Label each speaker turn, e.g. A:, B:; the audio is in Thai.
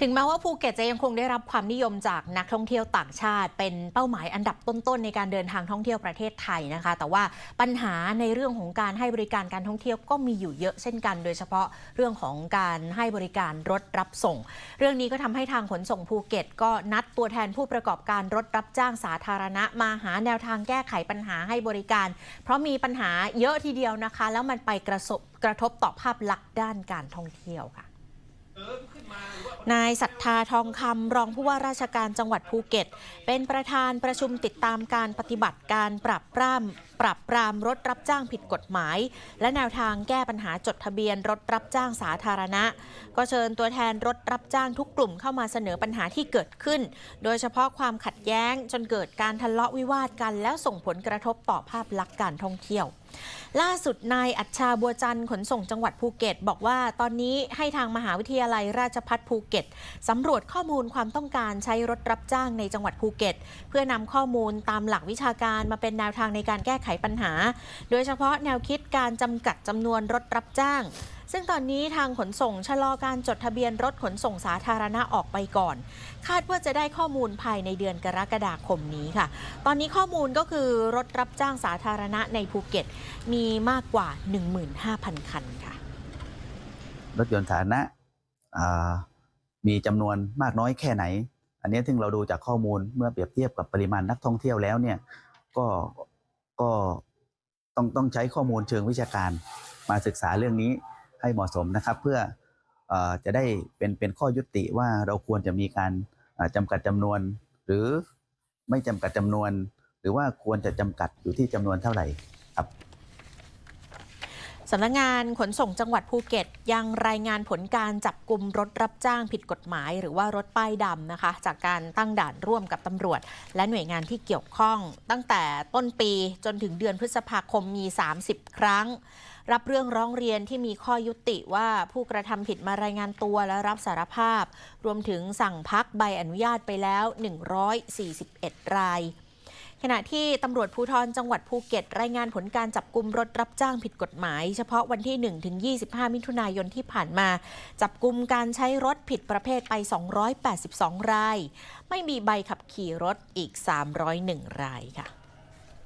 A: ถึงแม้ว่าภูเก็ตจะยังคงได้รับความนิยมจากนักท่องเที่ยวต่างชาติ เป็นเป้าหมายอันดับต้นๆ ในการเดินทางท่องเที่ยวประเทศไทยนะคะ แต่ว่าปัญหาในเรื่องของการให้บริการการท่องเที่ยวก็มีอยู่เยอะเช่นกัน โดยเฉพาะเรื่องของการให้บริการรถรับส่ง เรื่องนี้ก็ทำให้ทางขนส่งภูเก็ต ก็นัดตัวแทนผู้ประกอบการรถรับจ้างสาธารณะ มาหาแนวทางแก้ไขปัญหาให้บริการ เพราะมีปัญหาเยอะทีเดียวนะคะ แล้วมันไปกระทบกระทบต่อภาพลักษณ์ด้านการท่องเที่ยวค่ะ นายศรัทธาทองคำรองผู้ว่าราชการจังหวัดภูเก็ต เป็นประธานประชุมติดตามการปฏิบัติการปรับปรามปรับปรามรถรับจ้างผิดกฎหมาย และแนวทางแก้ปัญหาจดทะเบียนรถรับจ้างสาธารณะ ก็เชิญตัวแทนรถรับจ้างทุกกลุ่มเข้ามาเสนอปัญหาที่เกิดขึ้น โดยเฉพาะความขัดแย้งจนเกิดการทะเลาะวิวาทกัน แล้วส่งผลกระทบต่อภาพลักษณ์การท่องเที่ยว ล่าสุดนายอัชชาบัวจันทร์ขนส่งจังหวัดภูเก็ต บอกว่าตอนนี้ให้ทางมหาวิทยาลัยราชพัฒภูเก็ตสำรวจข้อมูลความต้องการใช้รถรับจ้างในจังหวัดภูเก็ต เพื่อนำข้อมูลตามหลักวิชาการมาเป็นแนวทางในการแก้ไขปัญหา โดยเฉพาะแนวคิดการจำกัดจำนวนรถรับจ้าง ซึ่งตอนนี้ทางขนส่งชะลอการจดทะเบียนรถขนส่งสาธารณะออกไปก่อน คาดว่าจะได้ข้อมูลภายในเดือนกรกฎาคมนี้ค่ะ ตอนนี้ข้อมูลก็คือรถรับจ้างสาธารณะในภูเก็ต มีมากกว่า 15,000 คันค่ะ
B: รถยนต์สาธารณะมีจำนวนมากน้อยแค่ไหน อันนี้ถึงเราดูจากข้อมูลเมื่อเปรียบเทียบกับปริมาณนักท่องเที่ยวแล้วเนี่ยก็ก็ต้องต้องใช้ข้อมูลเชิงวิชาการมาศึกษาเรื่องนี้ ให้เหมาะสมนะครับ เพื่ออจะได้เป็นเป็นข้อยุติว่าเราควรจะมีการจำจำกัดจำนวน หรือไม่จำกัดจำนวน หรือว่าควรจะจำกัดอยู่ที่จำนวนเท่าไหร่
A: สำนักงานขนส่งจังหวัดภูเก็ต ยังรายงานผลการจับกลุ่มรถรับจ้างผิดกฎหมาย หรือว่ารถป้ายดำนะคะ จากการตั้งด่านร่วมกับตำรวจ และหน่วยงานที่เกี่ยวข้อง ตั้งแต่ต้นปีจนถึงเดือนพฤษภาคมมี 30 ครั้ง รับเรื่องร้องเรียนที่มีข้อยุติว่าผู้กระทำผิดมารายงานตัวและรับสารภาพ รวมถึงสั่งพักใบอนุญาตไปแล้ว 141 ราย ขณะที่ตำรวจภูธรจังหวัดภูเก็ต รายงานผลการจับกลุ่มรถรับจ้างผิดกฎหมาย เฉพาะวันที่1ถึง25 มิถุนายนที่ผ่านมา จับกลุ่มการใช้รถผิดประเภทไป 282 ราย ไม่มีใบขับขี่รถอีก 301 รายค่ะ